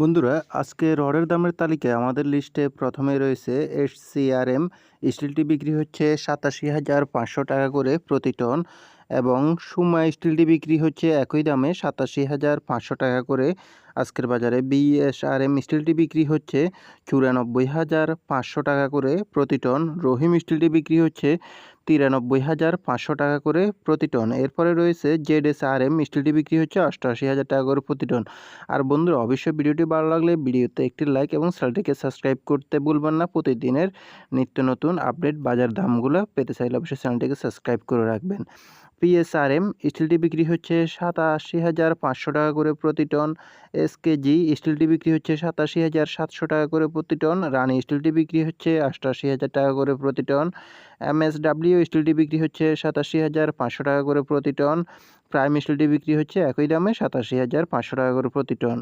বন্ধুরা, আজকে রডের দামের তালিকায় আমাদের লিস্টে প্রথমে রয়েছে এস সিআরএম স্টিলটি বিক্রি হচ্ছে সাতাশি হাজার পাঁচশো টাকা করে প্রতি টন এবং সুমা স্টিলটি বিক্রি হচ্ছে একই দামে সাতাশি হাজার পাঁচশো টাকা করে। আজকের বাজারে বিএসআরএম স্টিলটি বিক্রি হচ্ছে চুরানব্বই হাজার পাঁচশো টাকা করে প্রতি টন। রহিম স্টিলটি বিক্রি হচ্ছে তিরানব্বই হাজার পাঁচশো টাকা করে প্রতি টন। এরপরে রয়েছে জেড এস আর এম স্টিলটি বিক্রি হচ্ছে অষ্টআশি হাজার টাকা করে প্রতি টন। আর বন্ধুরা, অবশ্যই ভিডিওটি ভালো লাগলে ভিডিওতে একটি লাইক এবং চ্যানেলটিকে সাবস্ক্রাইব করতে ভুলবেন না। প্রতিদিনের নিত্য নতুন আপডেট বাজার দামগুলো পেতে চাইলে অবশ্যই চ্যানেলটিকে সাবস্ক্রাইব করে রাখবেন। পিএসআরএম স্টিলটি বিক্রি হচ্ছে সাতাশি হাজার পাঁচশো টাকা করে প্রতি টন। এসকেজি স্টিলটি বিক্রি হচ্ছে সাতাশি হাজার সাতশো টাকা করে প্রতি টন। রানি স্টিলটি বিক্রি হচ্ছে অষ্টআশি হাজার টাকা করে প্রতি টন। এমএসডাব্লিউ স্টিলটি বিক্রি হচ্ছে সাতাশি হাজার পাঁচশো টাকা করে প্রতি টন। প্রাইম স্টিলটি বিক্রি হচ্ছে একই দামে সাতাশি হাজার পাঁচশো টাকা করে প্রতি টন।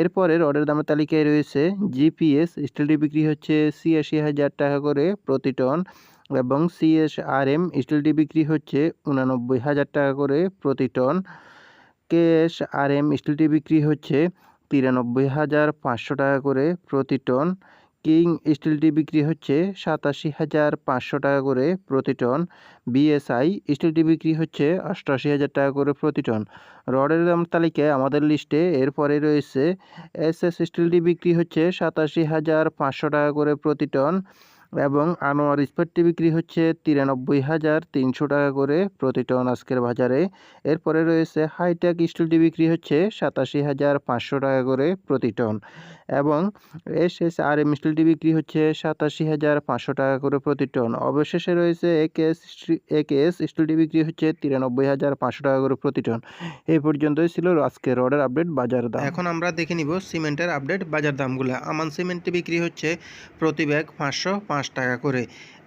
এরপরের রডের দামের তালিকায় রয়েছে জিপিএস স্টিলটি বিক্রি হচ্ছে ছিয়াশি হাজার টাকা করে প্রতি টন। এবং সিএসআরএম স্টিলটি বিক্রি হচ্ছে উনানব্বই হাজার টাকা করে প্রতি টন। কেএসআরএম স্টিলটি বিক্রি হচ্ছে তিরানব্বই হাজার পাঁচশো টাকা করে প্রতি টন। কিং স্টিলটি বিক্রি হচ্ছে সাতাশি হাজার পাঁচশো টাকা করে প্রতি টন। বিএসআই স্টিলটি বিক্রি হচ্ছে অষ্টআশি হাজার টাকা করে প্রতি টন। রডের দাম তালিকায় আমাদের লিস্টে এরপরে রয়েছে। এস এস স্টিলটি বিক্রি হচ্ছে সাতাশি হাজার পাঁচশো টাকা করে প্রতি টন। এবং আনোয়ার ইস্পাতটি বিক্রি হচ্ছে তিরানব্বই হাজার তিনশো টাকা করে প্রতি টন আজকের বাজারে। এরপরে রয়েছে হাইটেক স্টিলটি বিক্রি হচ্ছে সাতাশি হাজার পাঁচশো টাকা করে প্রতি টন এবং এস এস আর এম স্টিলটি বিক্রি হচ্ছে সাতাশি হাজার পাঁচশো টাকা করে প্রতি টন। অবশেষে রয়েছে একেএস একেএস স্টিলটি বিক্রি হচ্ছে তিরানব্বই হাজার পাঁচশো টাকা করে প্রতি টন। এই পর্যন্তই ছিল আজকের রডের আপডেট বাজার দাম। এখন আমরা দেখে নিব সিমেন্টের আপডেট বাজার দামগুলো। আমান সিমেন্টটি বিক্রি হচ্ছে প্রতি ব্যাগ পাঁচশো পাঁচ টাকা করে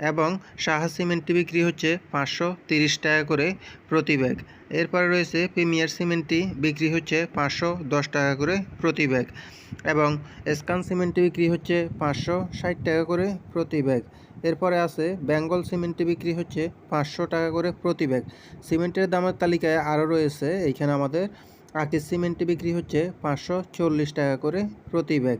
এবং সাহা সিমেন্টটি বিক্রি হচ্ছে পাঁচশো তিরিশ টাকা করে প্রতি ব্যাগ। এরপরে রয়েছে প্রিমিয়ার সিমেন্টটি বিক্রি হচ্ছে পাঁচশো দশ টাকা করে প্রতি ব্যাগ এবং স্কান সিমেন্টটি বিক্রি হচ্ছে পাঁচশো ষাট টাকা করে প্রতি ব্যাগ। এরপরে আছে বেঙ্গল সিমেন্টটি বিক্রি হচ্ছে পাঁচশো টাকা করে প্রতি ব্যাগ। সিমেন্টের দামের তালিকায় আরও রয়েছে এইখানে আমাদের আকিস সিমেন্টটি বিক্রি হচ্ছে পাঁচশো চল্লিশ টাকা করে প্রতি ব্যাগ।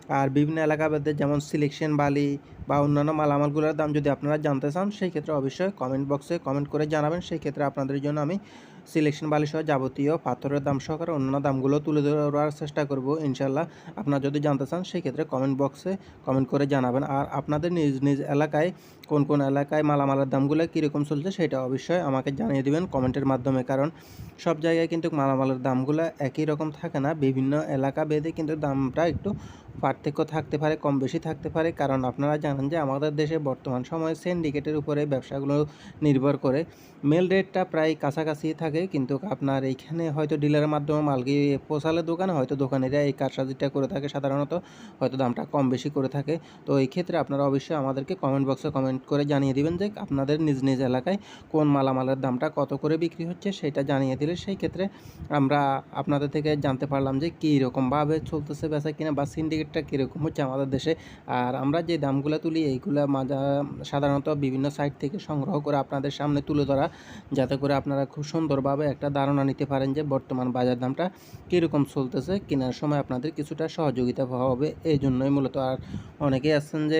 আর বিভিন্ন এলাকা ভেদে যেমন সিলেকশন বালি বা অন্যান্য মালামালগুলোর দাম যদি আপনারা জানতে চান সেই ক্ষেত্রে অবশ্যই কমেন্ট বক্সে কমেন্ট করে জানাবেন। সেই ক্ষেত্রে আপনাদের জন্য আমি সিলেকশন বালি সহ যাবতীয় পাথরের দাম সহকারে অন্যান্য দামগুলো তুলে ধরার চেষ্টা করব ইনশাল্লাহ আপনারা যদি জানতে চান সেই ক্ষেত্রে কমেন্ট বক্সে কমেন্ট করে জানাবেন। আর আপনাদের নিজ নিজ এলাকায় কোন কোন এলাকায় মালামালের দামগুলো কীরকম চলছে, সেটা অবশ্যই আমাকে জানিয়ে দেবেন কমেন্টের মাধ্যমে। কারণ সব জায়গায় কিন্তু মালামালের দামগুলো একই রকম থাকে না। বিভিন্ন এলাকা ভেদে কিন্তু দামটা একটু পার্থক্য থাকতে পারে, কম বেশি থাকতে পারে। কারণ আপনারা জানেন যে আমাদের দেশে বর্তমান সময়ে সিন্ডিকেটের উপরে ব্যবসাগুলো নির্ভর করে। মেল রেটটা প্রায় কাছাকাছি থাকে, কিন্তু আপনার এইখানে হয়তো ডিলারের মাধ্যমে মাল গিয়ে পোষালে দোকানে, হয়তো দোকানিরা এই কারসাজিটা করে থাকে সাধারণত, হয়তো দামটা কম বেশি করে থাকে। তো এই ক্ষেত্রে আপনারা অবশ্যই আমাদেরকে কমেন্ট বক্সে কমেন্ট করে জানিয়ে দিবেন যে আপনাদের নিজ নিজ এলাকায় কোন মালামালের দামটা কত করে বিক্রি হচ্ছে, সেটা জানিয়ে দিলে সেই ক্ষেত্রে আমরা আপনাদের থেকে জানতে পারলাম যে কী রকমভাবে চলতেছে বেচা কিনা বা সিন্ডিকেটটা কীরকম হচ্ছে আমাদের দেশে? আর আমরা যে দামগুলো তুলি, এইগুলো মাজা সাধারণত বিভিন্ন সাইট থেকে সংগ্রহ করে আপনাদের সামনে তুলে ধরা, যাতে করে আপনারা খুব সুন্দরভাবে একটা ধারণা নিতে পারেন যে বর্তমান বাজার দামটা কীরকম চলতেছে, কেনার সময় আপনাদের কিছুটা সহযোগিতা হবে এই জন্যই মূলত। আর অনেকেই আছেন যে